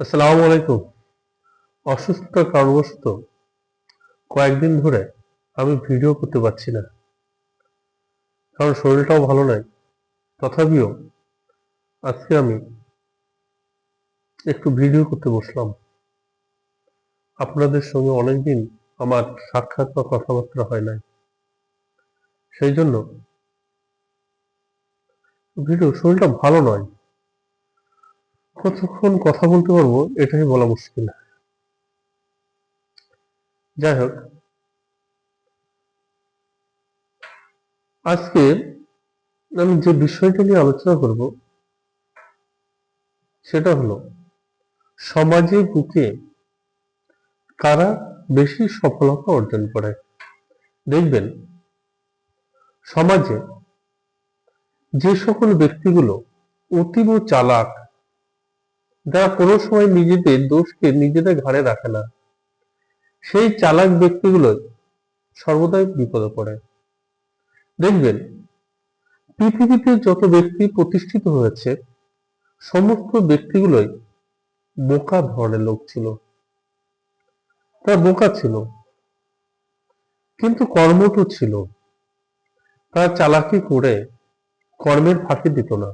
আসসালামু আলাইকুম। অসুস্থতার কারণবশত কয়েকদিন ধরে আমি ভিডিও করতে পারছি না। কারণ শরীরটাও ভালো নাই। তথাপিও আজকে আমি একটু ভিডিও করতে বসলাম। আপনাদের সঙ্গে অনেকদিন আমার সাক্ষাৎ বা কথাবার্তা হয় নাই। সেই জন্য ভিডিও, শরীরটা ভালো নয়। কতক্ষণ কথা বলতে পারব এটাই বলা মুশকিল। যাই হোক। আজকে আমি যে বিষয়টা নিয়ে আলোচনা করব, সেটা হলো, সমাজে বুকে কারা বেশি সফলতা অর্জন করে? দেখবেন, সমাজে যে সকল ব্যক্তিগুলো অতীব চালাক যারা কোনো সময় নিজেদের দোষকে নিজেদের ঘাড়ে রাখে না। সেই চালাক ব্যক্তিগুলো সর্বদাই বিপদে পড়ে। দেখবেন, পৃথিবীতে যত ব্যক্তি প্রতিষ্ঠিত হয়েছে, সমস্ত ব্যক্তিগুলোই বোকা ধরনের লোক ছিল। তারা বোকা ছিল। কিন্তু কর্মঠ ছিল। তারা চালাকি করে কর্মের ফাঁকি দিত না।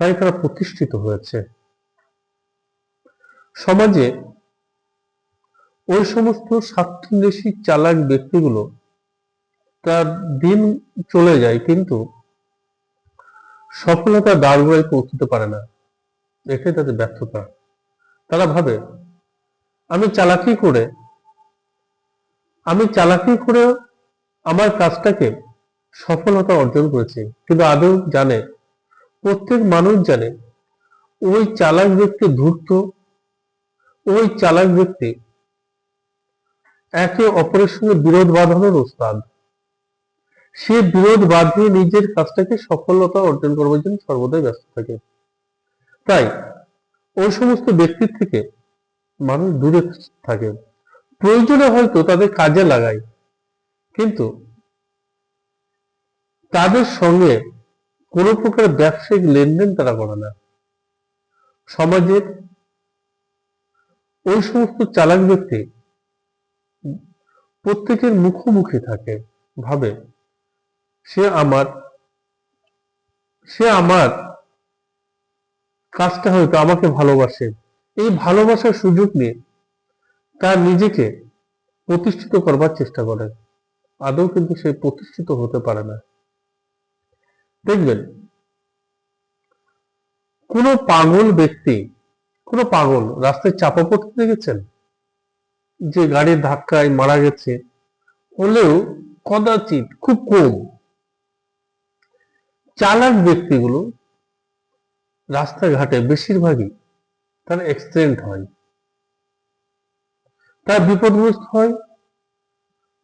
তাই তারা প্রতিষ্ঠিত হয়েছে। সমাজে ওই সমস্ত স্বার্থন্বেষী চালাক ব্যক্তিগুলো তার দিন চলে যায়, কিন্তু সফলতা দাঁড়গোড়ায় পৌঁছতে পারে না। এটাই তাদের ব্যর্থতা। তারা ভাবে, আমি চালাকি করে, আমি চালাকি করে আমার কাজটাকে সফলতা অর্জন করেছি, কিন্তু আদৌ জানে প্রত্যেক মানুষ জানে, ওই চালাক ব্যক্তি ধূর্ত, ওই চালাক ব্যক্তি একে অপরের সঙ্গে বিরোধ বাঁধানোর ওস্তাদ। সে বিরোধ বাঁধিয়ে নিজের কাজটাকে সফলতা অর্জন করবার জন্য সর্বদাই ব্যস্ত থাকে। তাই, ওই সমস্ত ব্যক্তির থেকে মানুষ দূরে থাকে। প্রয়োজনে হয়তো তাদের কাজে লাগায়, কিন্তু তাদের সঙ্গে কোনো প্রকার ব্যবসায়িক লেনদেন তারা করে না। সমাজের ওই সমস্ত চালাক ব্যক্তি প্রত্যেকের মুখোমুখি থাকে, ভাবে, সে আমার সে আমার কাজটা হয়তো আমাকে ভালোবাসে। এই ভালোবাসার সুযোগ নিয়ে তার নিজেকে প্রতিষ্ঠিত করবার চেষ্টা করে। আদৌ কিন্তু সে প্রতিষ্ঠিত হতে পারে না। দেখবেন, কোন পাগল ব্যক্তি, কোন পাগল রাস্তায় চাপা পড়তে দেখেছেন? যে গাড়ির ধাক্কায় মারা গেছে, হলেও কদাচিৎ খুব কম। চালাক ব্যক্তিগুলো রাস্তাঘাটে বেশিরভাগই তারা অ্যাক্সিডেন্ট হয়। তারা বিপদগ্রস্ত হয়,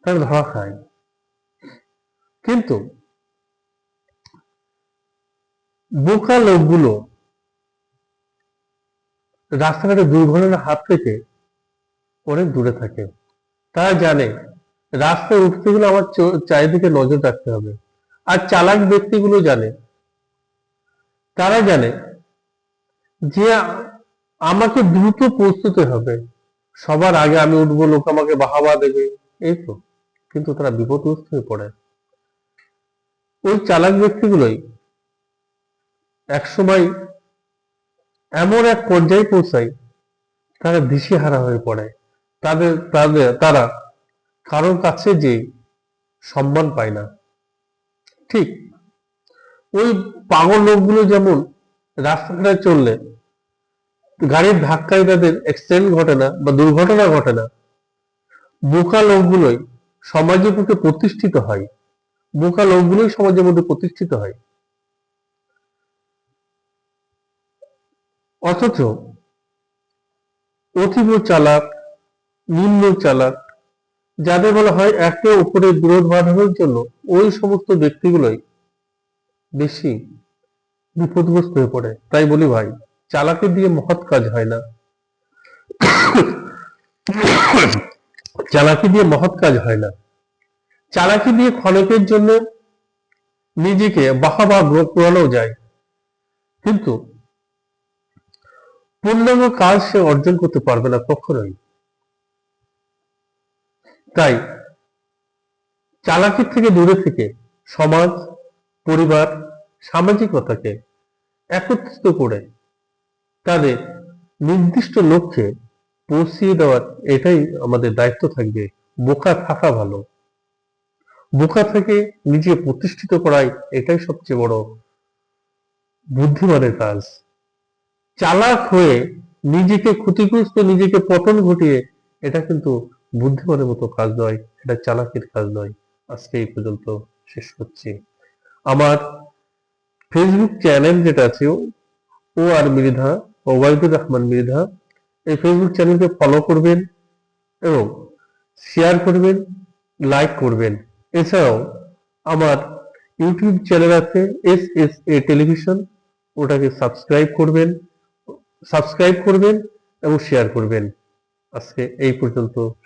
তারা ধরা খায়। কিন্তু বোকা লোকগুলো রাস্তাঘাটে দুর্ঘটনার হাত থেকে অনেক দূরে থাকে। তারা জানে রাস্তায় উঠতে গেলে আমার চারিদিকে নজর রাখতে হবে। আর চালাক ব্যক্তিগুলো জানে। তারা জানে যে আমাকে দ্রুত পৌঁছতে হবে। সবার আগে আমি উঠবো, লোক আমাকে বাহাবা দেবে। এই তো। কিন্তু তারা বিপদগ্রস্ত হয়ে পড়ে। ওই চালাক ব্যক্তিগুলোই একসময় এমন এক পর্যায়ে পৌঁছায়, তারা দিশেহারা হয়ে পড়ে। তাদের তাদের, তারা কারোর কাছে যে সম্মান পায় না। ঠিক ওই পাগল লোকগুলো যেমন রাস্তাঘাটে চললে, গাড়ির ধাক্কায় তাদের অ্যাক্সিডেন্ট ঘটে না বা দুর্ঘটনা ঘটে না। বোকা লোকগুলোই সমাজের মধ্যে প্রতিষ্ঠিত হয়। বোকা লোকগুলোই সমাজের মধ্যে প্রতিষ্ঠিত হয়। অথচ অতীব চালাক, নিম্ন চালাক, যাদের বলা হয় একে অপরের বিরোধ বাঁধানোর জন্য ওই সমস্ত ব্যক্তিগুলোই বেশি বিপদগ্রস্ত হয়ে পড়ে। তাই বলি ভাই চালাকি দিয়ে মহৎ কাজ হয় না। চালাকি দিয়ে মহৎ কাজ হয় না। চালাকি দিয়ে ক্ষণিকের জন্য নিজেকে বাহাবা পুরানো যায়। কিন্তু পূর্ণাঙ্গ কাজ সে অর্জন করতে পারবে না কখনোই। তাই চালাকির থেকে দূরে থেকে সমাজ, পরিবার, সামাজিকতাকে একত্রিত করে তাদের নির্দিষ্ট লক্ষ্যে পৌঁছিয়ে দেওয়ার এটাই আমাদের দায়িত্ব থাকবে। বোকা থাকা ভালো। বোকা থেকে নিজে প্রতিষ্ঠিত করাই এটাই সবচেয়ে বড় বুদ্ধিমানের কাজ। চালাক হয়ে নিজেকে ক্ষতিগ্রস্ত, নিজেকে পতন ঘটিয়ে, এটা কিন্তু বুদ্ধিমানের মতো কাজ নয়, এটা চালাকের কাজ নয়। আজকে এই পর্যন্ত শেষ করছি। আমার ফেসবুক চ্যানেল যেটা আছে ও আর মৃধা ওবায়দুর রহমান মৃধা এই ফেসবুক চ্যানেলকে ফলো করবেন এবং শেয়ার করবেন লাইক করবেন। এছাড়াও আমার ইউটিউব চ্যানেল আছে এস এস এ টেলিভিশন ওটাকে সাবস্ক্রাইব করবেন। সাবস্ক্রাইব করবেন এবং শেয়ার করবেন। আজকে এই পর্যন্ত।